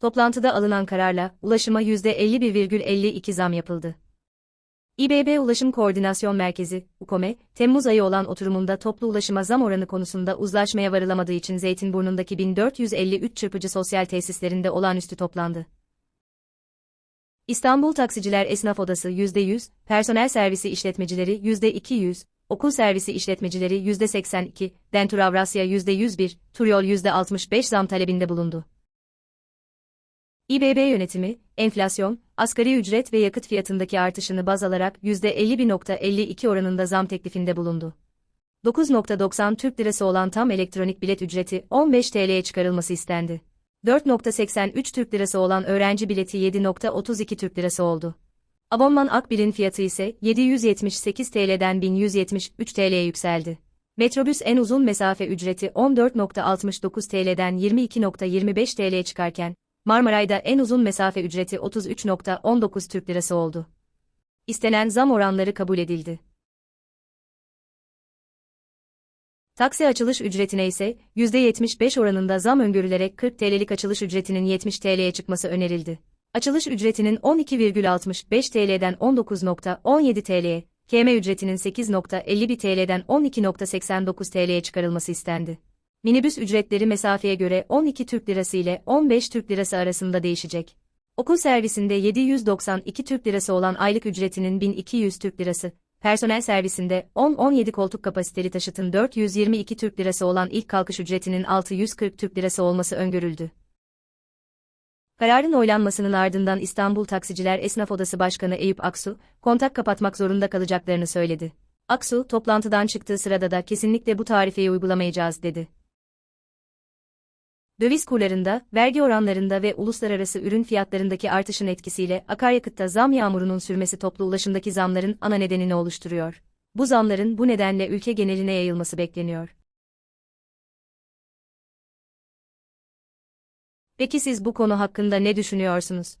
Toplantıda alınan kararla ulaşıma %51,52 zam yapıldı. İBB Ulaşım Koordinasyon Merkezi, UKOME, Temmuz ayı olan oturumunda toplu ulaşıma zam oranı konusunda uzlaşmaya varılamadığı için Zeytinburnu'ndaki 1453 çırpıcı sosyal tesislerinde olağanüstü toplandı. İstanbul Taksiciler Esnaf Odası %100, personel servisi işletmecileri %200, okul servisi işletmecileri %82, Dentur Avrasya %101, Turyol %65 zam talebinde bulundu. İBB yönetimi, enflasyon, asgari ücret ve yakıt fiyatındaki artışını baz alarak %51.52 oranında zam teklifinde bulundu. 9.90 Türk Lirası olan tam elektronik bilet ücreti 15 TL'ye çıkarılması istendi. 4.83 Türk Lirası olan öğrenci bileti 7.32 Türk Lirası oldu. Abonman Akbil'in fiyatı ise 778 TL'den 1173 TL'ye yükseldi. Metrobüs en uzun mesafe ücreti 14.69 TL'den 22.25 TL'ye çıkarken, Marmaray'da en uzun mesafe ücreti 33.19 Türk Lirası oldu. İstenen zam oranları kabul edildi. Taksi açılış ücretine ise %75 oranında zam öngörülerek 40 TL'lik açılış ücretinin 70 TL'ye çıkması önerildi. Açılış ücretinin 12,65 TL'den 19.17 TL'ye, KM ücretinin 8.51 TL'den 12.89 TL'ye çıkarılması istendi. Minibüs ücretleri mesafeye göre 12 Türk Lirası ile 15 Türk Lirası arasında değişecek. Okul servisinde 792 Türk Lirası olan aylık ücretinin 1200 Türk Lirası, personel servisinde 10-17 koltuk kapasiteli taşıtın 422 Türk Lirası olan ilk kalkış ücretinin 640 Türk Lirası olması öngörüldü. Kararın oylanmasının ardından İstanbul Taksiciler Esnaf Odası Başkanı Eyüp Aksu, kontak kapatmak zorunda kalacaklarını söyledi. Aksu, toplantıdan çıktığı sırada da kesinlikle bu tarifeyi uygulamayacağız dedi. Döviz kurlarında, vergi oranlarında ve uluslararası ürün fiyatlarındaki artışın etkisiyle akaryakıtta zam yağmurunun sürmesi toplu ulaşımdaki zamların ana nedenini oluşturuyor. Bu zamların bu nedenle ülke geneline yayılması bekleniyor. Peki siz bu konu hakkında ne düşünüyorsunuz?